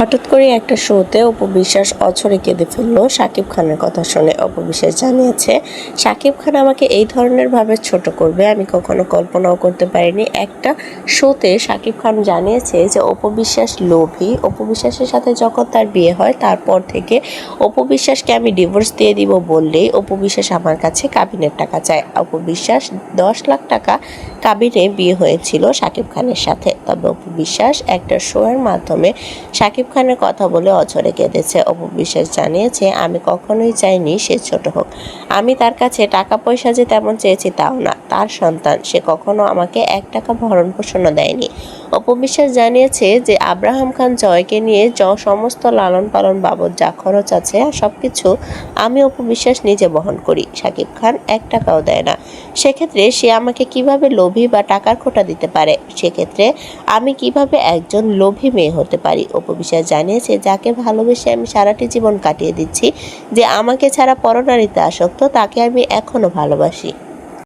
হঠাৎ করে একটা শোতে অপবিশ্বাস অছরে কেঁদে ফেলল। শাকিব খানের কথা শুনে অপবিশ্বাস জানিয়েছে শাকিব খান আমাকে এই ধরনের ভাবে ছোট করবে, আমি কখনো কল্পনাও করতে পারিনি। একটা শোতে শাকিব খান জানিয়েছে যে অপবিশ্বাস লোভী। অপবিশ্বাসের সাথে যখন তার বিয়ে হয়, তারপর থেকে অপবিশ্বাসকে আমি ডিভোর্স দিয়ে দিব বললেই অপবিশ্বাস আমার কাছে কাবিনের টাকা চায়। অপবিশ্বাস দশ লাখ টাকা কাবিনে বিয়ে হয়েছিল শাকিব খানের সাথে। তবে অপবিশ্বাস একটা শোয়ের মাধ্যমে শাকিব খানের কথা বলে অঝরে কেঁদেছে। অপবিশ্বাস জানিয়েছে, আমি কখনোই চাইনি সে ছোট হোক। আমি তার কাছে টাকা পয়সা যে তেমন চেয়েছি তাও না। তার সন্তান, সে কখনো আমাকে এক টাকা ভরণ পোষণও দেয়নি অপবিশ্বাস জানিয়েছে যে, আব্রাহাম খান জয়কে নিয়ে সমস্ত লালন পালন বাবদ যা খরচ আছে সব কিছু আমি অপবিশ্বাস নিজে বহন করি। শাকিব খান এক টাকাও দেয় না। সেক্ষেত্রে সে আমাকে কীভাবে লোভী বা টাকার খোটা দিতে পারে? সেক্ষেত্রে আমি কীভাবে একজন লোভী মেয়ে হতে পারি? অপবিশ্বাস জানিয়েছে, যাকে ভালোবেসে আমি সারাটি জীবন কাটিয়ে দিচ্ছি, যে আমাকে ছাড়া পরনারীতে আসক্ত, তাকে আমি এখনও ভালোবাসি।